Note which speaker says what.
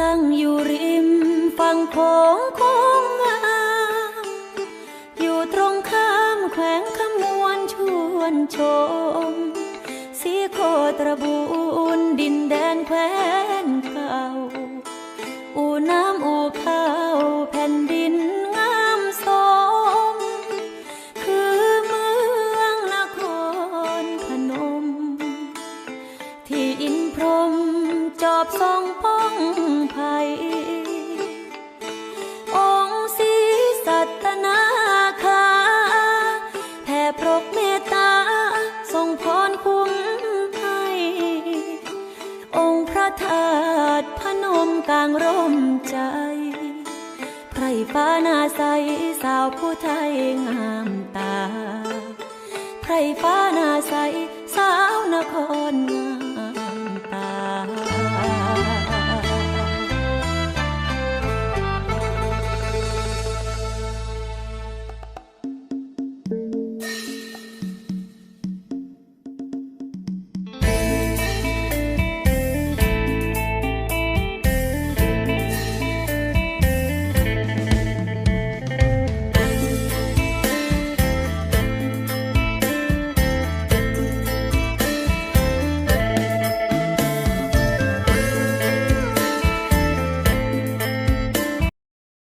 Speaker 1: ตั้งอยู่ริมฝั่งโขงคงงามอยู่ตรงข้ามแขวงขมวนชวนชม สีโคตรบูนดินแดนแคว้นเก่า อู่น้ำอู่ข้าวแผ่นดินงามสม คือเมืองนครพนม ที่อินพรมจอบทรงป้อง ธาตุพนมกลางร่มใจไพรฟ้าหนาใสสาวผู้ไทยงามตาไพรฟ้าหนาใส